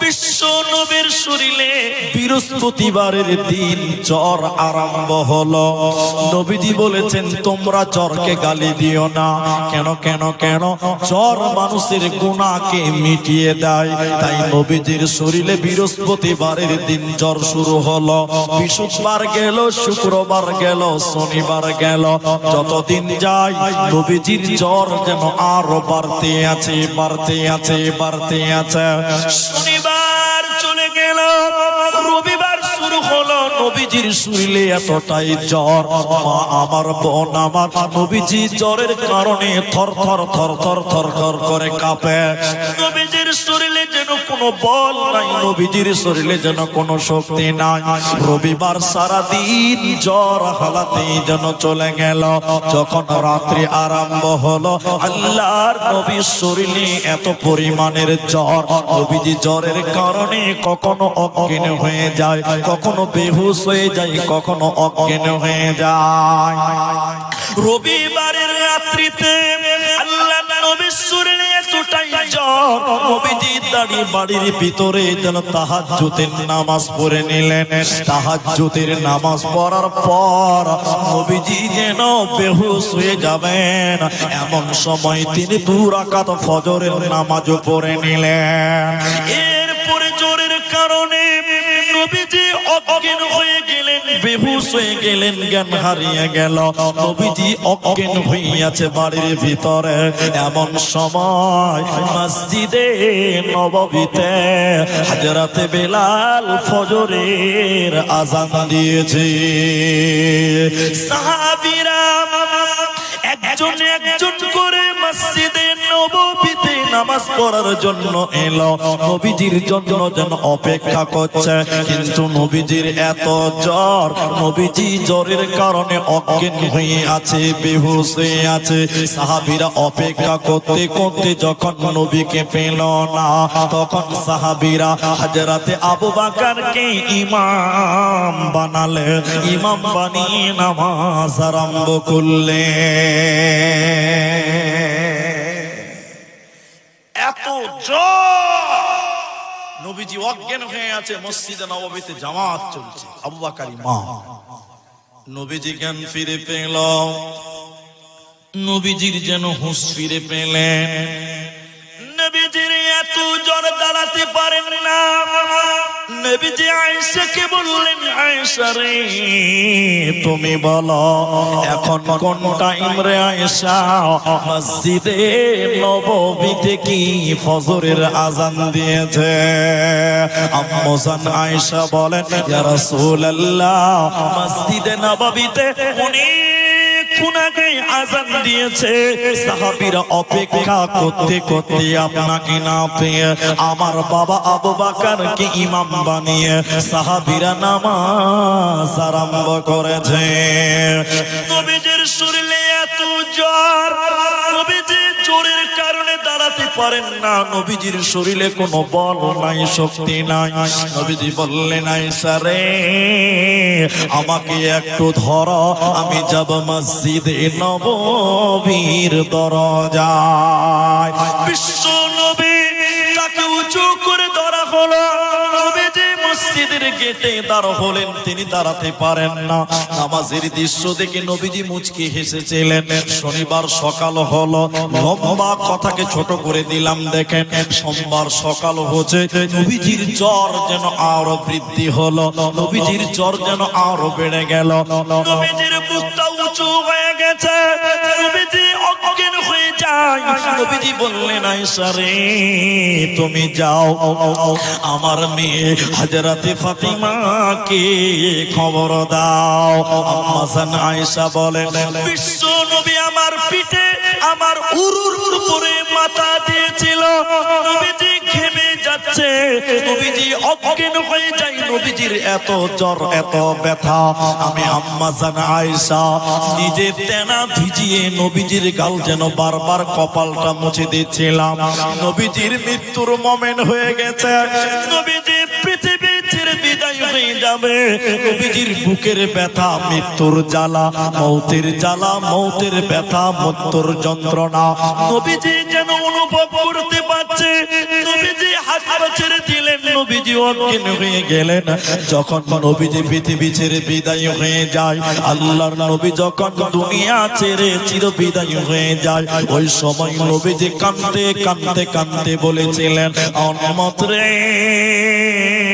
বিশ্ব নবীর শরীরে বৃহস্পতিবারের দিন চর আরম্ভ হলো। নবীজি বলেছেন, তোমরা চরকে গালি দিও না। কেন কেন কেন? জ্বর মানুষের গুণাকে মিটিয়ে দেয়। তাই নবীজির শরীরে বৃহস্পতিবারের দিন জ্বর শুরু হলো। বৃহস্পতিবার গেল, শুক্রবার গেল, শনিবার গেল। যতদিন যায়, নবীজির জ্বর যেন আরও বাড়তে আছে বাড়তে আছে বাড়তে আছে। শনিবার চলে গেল নবীজির শরীরে এতটাই জ্বর। মা, আমার বোন, আমার নবীজি জ্বরের কারণে থর থর থর থর থর থর করে কাঁপে। নবীজির শরীরে যেন কোনো বল নাই, নবীজির শরীরে যেন কোনো শক্তি নাই। রবিবার সারা দিন জ্বর হালাতেই যেন চলে গেল। যখন রাত্রি আরম্ভ হলো, আল্লাহর নবীর শরীরে এত পরিমাণের জ্বর, নবীজি জ্বরের কারণে কখনো অজ্ঞান হয়ে যায়, কখনো বেহুশ হয়ে যায়, কখনো অজ্ঞান হয়ে যায়। রবিবারের রাত্রিতে আল্লাহ নবীর শরীরে নামাজ পড়ে নিলেন। নামাজ পড়ার পর নবীজি যেন বেহুশ হয়ে যাবেন। এমন সময় তিনি দুরাকাত ফজরের নামাজও পড়ে নিলেন। এরপরে জোরের কারণে নবীজি অজ্ঞান হয়ে গেলেন, বেহুশ হয়ে গেলেন, জ্ঞান হারিয়ে গেল। নবীজি অজ্ঞান হইয়াছে বাড়ির ভিতরে। এমন সময় মসজিদে নববীতে হাজরাতে বেলাল ফজরের আজান দিয়েছে। সাহাবীরা একজন একজন করে মসজিদে নববীতে নামাজ পড়ার জন্য এলো। নবীজির জন্য যেন অপেক্ষা করছে। কিন্তু নবীজির এত জ্বর, নবীজি জ্বরের কারণে অজ্ঞান হয়ে আছে, বেহুশ হয়ে আছে। সাহাবীরা অপেক্ষা করতে করতে যখন নবীকে পেল না, তখন সাহাবীরা হাজরাতে আবু বাকারকে ইমাম বানালে ইমাম বানিয়ে নামাজ আরম্ভ করলে এত নবীজি অজ্ঞান হয়ে আছে, মসজিদে নবাবিতে জামাত চলছে। ইমাম। নবীজি জ্ঞান ফিরে পেল। নবীজির যেন হুঁশ ফিরে পেলেন। নবীজির এত জ্বর দাঁড়াতে পারেন না। নবীজি আয়েশাকে বললেন, আয়েশা রে, তুমি বলো, এখন কোন টাইম রে আয়েশা? মসজিদে নববীতে কি ফজরের আজান দিয়েছে? আম্মুজান আয়েশা বলেন, ইয়া রাসূলুল্লাহ, মসজিদে নববীতে না পেয়ে আমার বাবা আবু বাকারকে ইমাম বানিয়ে সাহাবিরা নামাজ আরম্ভ করেছে। শরীরে এত জ্বর। পারেন না, নবীজির শরীরে কোনো বল নাই, শক্তি নাই। নবীজি বললে নাই সারে, আমাকে একটু ধর, আমি যাব মসজিদে নবীর দরজায়। বিশ্ব নবী মসজিদের গেটে দাঁড় হলেন, তিনি দাঁড়াতে পারেন না। নামাজের দৃশ্য দেখে নবীজি মুচকি হেসেছিলেন, শনিবার সকাল হলো, লম্বা কথাকে ছোট করে দিলাম, দেখেন, সোমবার সকাল হচ্ছে, নবীজির জ্বর যেন আরও বৃদ্ধি হলো, নবীজির জ্বর যেন আরও বেড়ে গেল, নবীজির বুকটা উঁচু হয়ে গেছে, নবীজি যায় নবীজি বললেন, আয়েশা তুমি যাও। আমার মেয়ে হাজরাতে ফাতিমাকে খবর দাও। আম্মাজান আয়েশা বলেন, বিশ্ব নবী আমার পিঠে আমার উরুর উপরে মাথা দিয়েছিল। ঘেমে যাচ্ছে। নবীজি অজ্ঞান হয়ে যায়। নবীজির এত জ্বর, এত ব্যথা। আমি আম্মাজান আয়েশা, নিজে তেনা ভিজিয়ে নবীজির গাল যেন বারবার কপালটা মুছে দিচ্ছিলাম। নবীজির মৃত্যুর মোমেন্ট হয়ে গেছে। নবীজি পৃথিবী ছেড়ে যাবে। নবীজির বুকের ব্যথা, মৃত্যুর জ্বালা, মৌতের জ্বালা, মৌতের ব্যথা যন্ত্রণা। নবীজি যেন অনুভব করতে পারছে। নবীজি হাত পা ছেড়ে অজ্ঞান হয়ে গেলেন। যখন নবীজি পৃথিবী ছেড়ে বিদায় হয়ে যায়, আল্লাহর নবী যখন দুনিয়া ছেড়ে চির বিদায় হয়ে যায়, ওই সময় নবীজি কান্দতে কান্দতে কান্দতে বলেছিলেন, অনমত রে।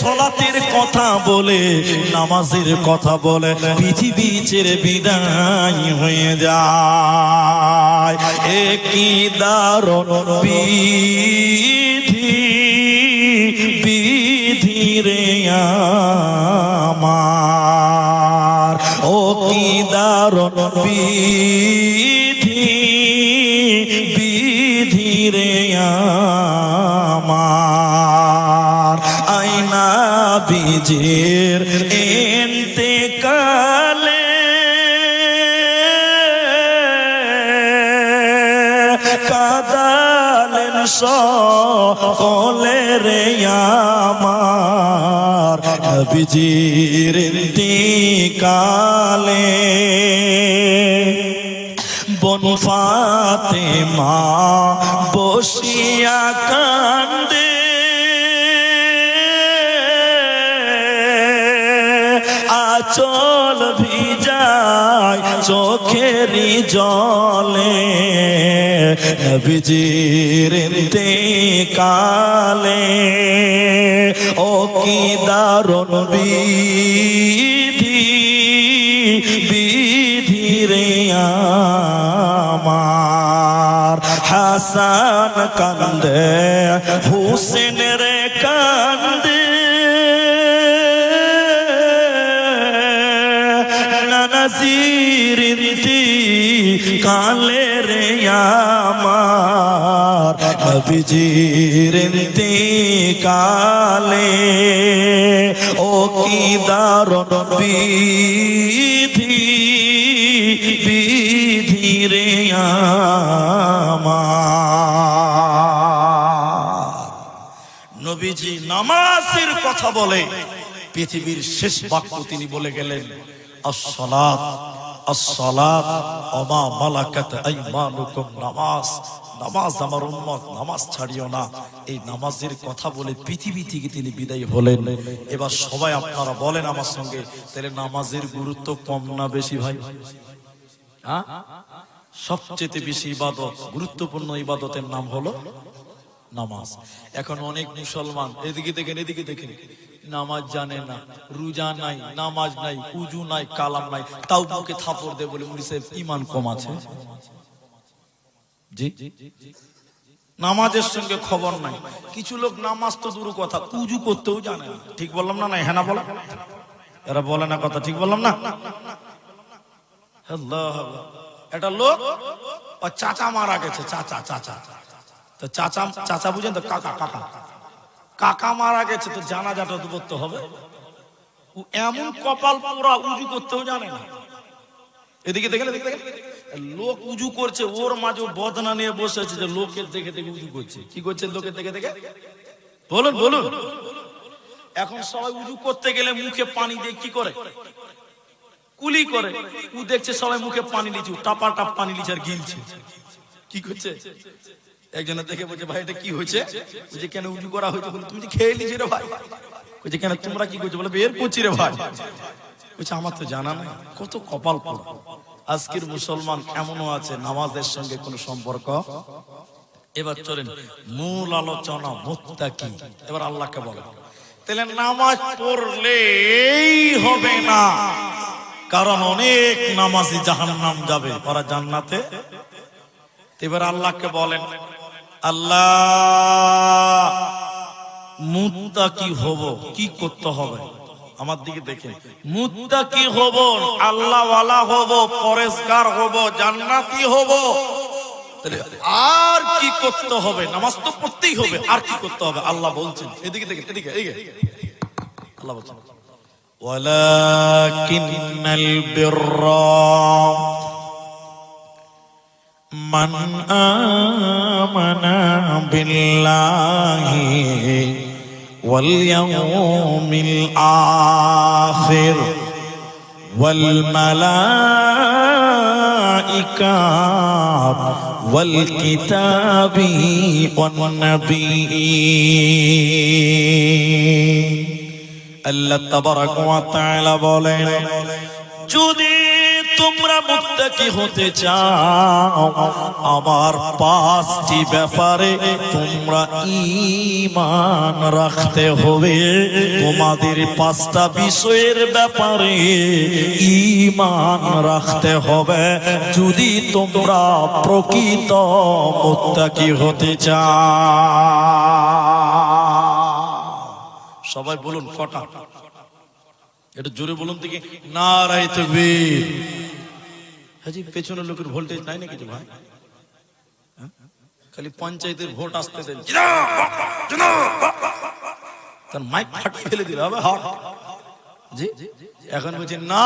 সলাতের কথা বলে, নামাজের কথা বলে, পৃথিবী ছেড়ে বিদায় হয়ে যায়। একই দারুণ বিধি বিধি রে আমার। ও কি দারুণ বিধি। বিজের এনতে কালে কাদালেন সকলে রে আমার। বিজির কালে বন ফাতে মা বসিয়া কান্দে আচল ভিজায় চোখেরই জলে। নবীজির কালে ও কি দারুণ বিধি বিধি রে আমার। হাসান কান্দে হুসেন রে কান্দে নাজির কালে রে আমার। নবীজির কালে, ও কি দারুণ বিধি বিধি রে নবীজি নামাজের কথা বলে, পৃথিবীর শেষ বাক্য তিনি বলে গেলেন আইমানুকুম নামাজ নামাজ নামাজ না। এই নামাজের কথা বলে পৃথিবী থেকে তিনি হলেন। এবার সবাই আপনারা বলেন আমার সঙ্গে, তাহলে নামাজের গুরুত্ব কম না বেশি ভাই? হ্যাঁ? সবচেয়ে বেশি ইবাদত, গুরুত্বপূর্ণ ইবাদতের নাম হলো নামাজ। এখন অনেক মুসলমান, এদিকে দেখেন এদিকে দেখেন। নামাজ জানে না, রোজা নাই, নামাজ নাই, উজু নাই, কালাম নাই, তাও মুখে থাপড় দে বলে উনি সাহেব ইমান কম আছে? জি? নামাজের সঙ্গে খবর নাই। কিছু লোক নামাজ তো দূর কথা, উজু করতেও জানে না। ঠিক বললাম না নাই হ্যাঁ না বলো? এরা বলে না কথা, ঠিক বললাম না? একটা লোক চাচা মারা গেছে, চাচা চাচা। তো চাচা চাচা বুঝেন তো, কাকা কাকা। কাকা মারা গেছে তো জানাজাটা তো করতে হবে। এমন কপাল পোড়া উজু করতেও জানে না। এদিকে দেখে দেখে লোক উজু করছে, ওর মাঝে বদনা নিয়ে বসে আছে যে লোকের দেখে দেখে উজু করছে। কি করছে লোকের দেখে দেখে? বলুন বলুন। এখন সবাই উজু করতে গেলে মুখে পানি দিয়ে কি করে? কুলি করে। উ দেখছে সবাই মুখে পানি দিচ্ছে টাপা টাপ পানি দিচ্ছে আর গিলছে। কি করছে? একজনের দেখে বলছে, ভাই, এটা কি হয়েছে? বলছে, কেন উজু করা হয়েছে তুমি খেয়ে নিয়েছো রে ভাই। বলছে, কেন তোমরা কি করছ? বলে, বের করছি রে ভাই। বলছে, আমার তো জানা নাই। কত কপাল পড়া আজকের মুসলমান এমনও আছে, নামাজের সঙ্গে কোনো সম্পর্ক? এবার চলেন, মূল আলোচনা মুত্তাকি। এবার আল্লাহকে বলে তাহলে নামাজ পড়লেই হবে না, কারণ অনেক নামাজি জাহান্নাম যাবে। ওরা জান্নাতে। এবার আল্লাহকে বলেন আল্লাহ মুত্তা কি হব কি করতে হবে আমার দিকে দেখেন মুত্তা কি হব আল্লাহ ওয়ালা হব পরেশগার হব জান্নাতি হব তাহলে আর কি করতে হবে নামাজ তো পড়তেই হবে আর কি করতে হবে আল্লাহ বলছেন এদিকে দেখেন এদিকে এদিকে আল্লাহ বলছেন ولكن البر من آمن آمنا بالله واليوم الآخر والملائكة والكتاب والنبيين আল্লাহ তাবারাক ওয়া তাআলা বলেন যদি তোমরা হতে চাও? আমার পাঁচটি ব্যাপারে তোমরা ঈমান রাখতে হবে। তোমাদের পাঁচটা বিষয়ের ব্যাপারে ঈমান রাখতে হবে। যদি তোমরা প্রকৃত মুত্তাকি হতে চাও। সবাই বলুন কটা? এটা জোরে বলুন দেখি। না রাই তকবীর। হাজি, পেছনের লোকের ভোল্টেজ নাই নাকি কিছু ভাই? হ্যাঁ? খালি পঞ্চায়েতের ভোট আসতে দেন তার মাইক ফাটিয়ে ফেলে দিলে। হবে হট। এখন বলছে না